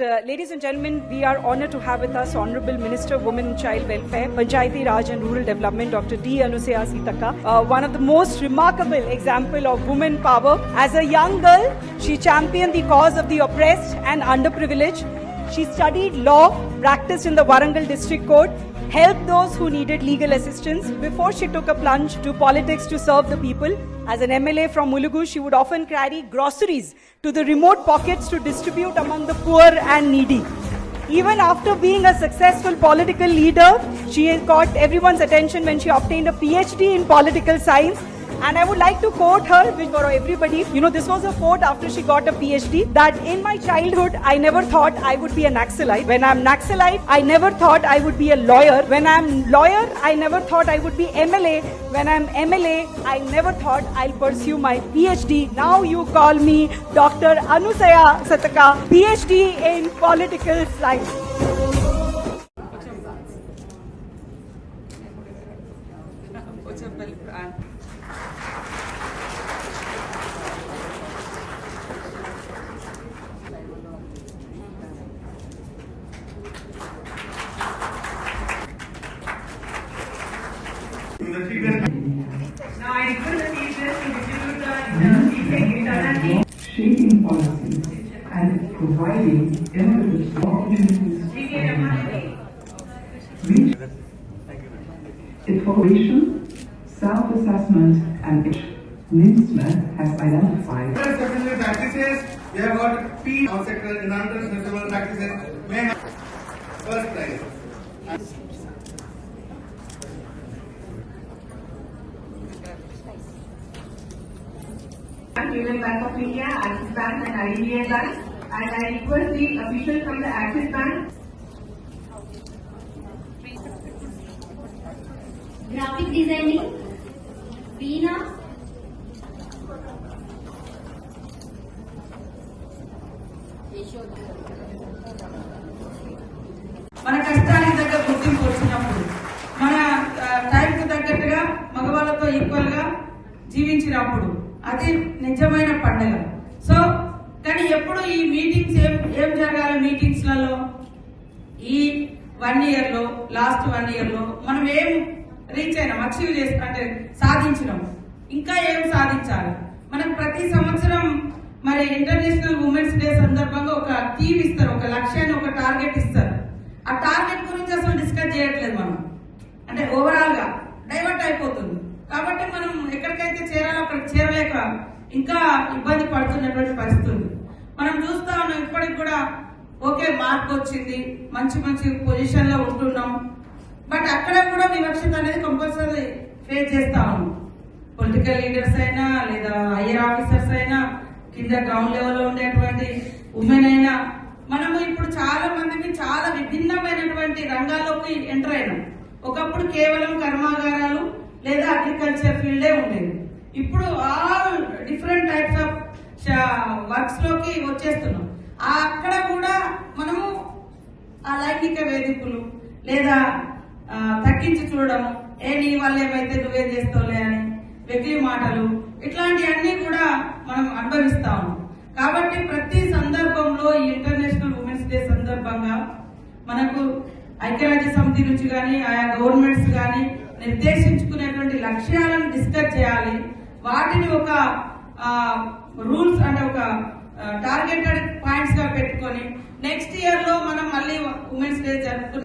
Uh, ladies and gentlemen, we are honored to have with us Honorable Minister of Women and Child Welfare, Panchayati Raj and Rural Development, Dr. D. Anusaya Sitaka, uh, one of the most remarkable example of women power. As a young girl, she championed the cause of the oppressed and underprivileged. She studied law, practiced in the Warangal District Court, helped those who needed legal assistance before she took a plunge to politics to serve the people. As an MLA from Mulugu, she would often carry groceries to the remote pockets to distribute among the poor and needy. Even after being a successful political leader, she caught everyone's attention when she obtained a PhD in political science. And I would like to quote her, which for everybody, you know, this was a quote after she got a PhD, that in my childhood, I never thought I would be a Naxalite. When I'm Naxalite, I never thought I would be a lawyer. When I'm lawyer, I never thought I would be MLA. When I'm MLA, I never thought I'll pursue my PhD. Now you call me Dr. Anusaya Sataka, PhD in political science. Now I request teachers to distribute the e-ticket internationally. Shaping policies and providing for opportunities reach evaluation, self-assessment and NIMSMA has identified. Practices, we have got P on sector sectoral practices Union Bank of India, Axis Bank and IDBI Bank. And I request the official from the Axis Bank graphic designing, Veena, మన కష్టానికి తగ్గ గుర్తింపు వచ్చినప్పుడు మన టైంకి తగ్గట్టుగా మగవాళ్ళతో ఈక్వల్గా జీవించినప్పుడు అది నిజమైన పండుగ. సో కానీ ఎప్పుడు ఈ మీటింగ్స్ ఏం ఏం జరగాలి మీటింగ్స్లలో ఈ వన్ ఇయర్లో లాస్ట్ వన్ ఇయర్లో మనం ఏం రీచ్ అయినాం అచీవ్ చేసిన అంటే సాధించినాం. ఇంకా ఏం సాధించాలి? మనం ప్రతి సంవత్సరం మరి ఇంటర్నేషనల్ ఉమెన్స్ డే సందర్భంగా ఒక థీమ్ ఇస్తారు ఒక లక్ష్యాన్ని ఒక టార్గెట్ ఇస్తారు ఆ టార్గెట్ గురించి అసలు డిస్కస్ చేయట్లేదు మనం అంటే ఓవరాల్గా డైవర్ట్ అయిపోతుంది కాబట్టి మనం ఎక్కడికైతే చేరాలో లేక ఇంకా ఇబ్బంది పడుతున్నటువంటి పరిస్థితి ఉంది. మనం చూస్తా ఉన్నాం ఇప్పటికి కూడా ఓకే మార్పు వచ్చింది మంచి మంచి పొజిషన్లో ఉంటున్నాం. బట్ అక్కడ కూడా వివక్షత అనేది కంపల్సరీ ఫేస్ చేస్తా ఉన్నాం. పొలిటికల్ లీడర్స్ అయినా లేదా హైయర్ ఆఫీసర్స్ అయినా కింద గ్రౌండ్ లెవెల్లో ఉండేటువంటి ఉమెన్ అయినా మనము ఇప్పుడు చాలా మందికి చాలా విభిన్నమైనటువంటి రంగాల్లోకి ఎంటర్ అయినాం. ఒకప్పుడు కేవలం కర్మాగారాలు లేదా అగ్రికల్చర్ ఫీల్డే ఉండేది. ఇప్పుడు ఆల్ డిఫరెంట్ టైప్స్ ఆఫ్ వర్క్స్లోకి వచ్చేస్తున్నాం. అక్కడ కూడా మనము ఆ లైంగిక వేధింపులు లేదా తగ్గించి చూడము ఏ నీ వల్ల ఏమైతే నువ్వేం చేస్తావులే అని వెకిలి మాటలు ఇట్లాంటివన్నీ కూడా మనం అనుభవిస్తా కాబట్టి ప్రతి సందర్భంలో ఈ ఇంటర్నేషనల్ ఉమెన్స్ డే సందర్భంగా మనకు ఐక్యరాజ్య సమితి నుంచి కానీ ఆయా గవర్నమెంట్స్ కానీ నిర్దేశించుకునేటువంటి లక్ష్యాలను డిస్కస్ చేయాలి. వాటిని ఒక రూల్స్ అంటే ఒక టార్గెటెడ్ పాయింట్స్గా పెట్టుకొని నెక్స్ట్ ఇయర్లో మనం మళ్ళీ ఉమెన్స్ డే జరుపుకుంటాం.